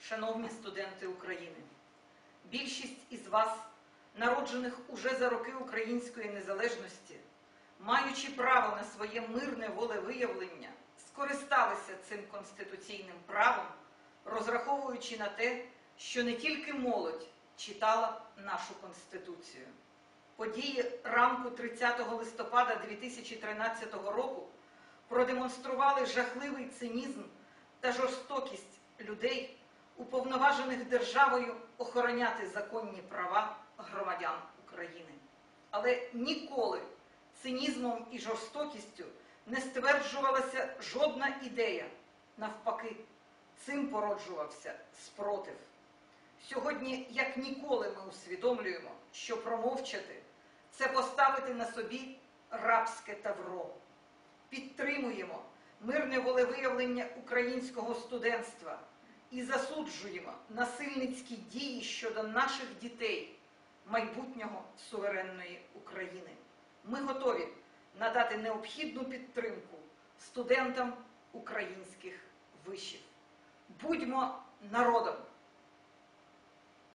шановні студенти України, більшість із вас, народжених уже за роки української незалежності, маючи право на своє мирне волевиявлення, скористалися цим конституційним правом, розраховуючи на те, що не тільки молодь читала нашу конституцію. Події ранку 30 листопада 2013 року продемонстрували жахливий цинізм та жорстокість людей, уповноважених державою охороняти законні права громадян України. Але ніколи цинізмом і жорстокістю не стверджувалася жодна ідея. Навпаки, цим породжувався спротив. Сьогодні, як ніколи, ми усвідомлюємо, що промовчати це поставити на собі рабське тавро. Підтримуємо мирне волевиявлення українського студентства і засуджуємо насильницькі дії щодо наших дітей, майбутнього суверенної України. Ми готові надати необхідну підтримку студентам українських вишів. Будьмо народом!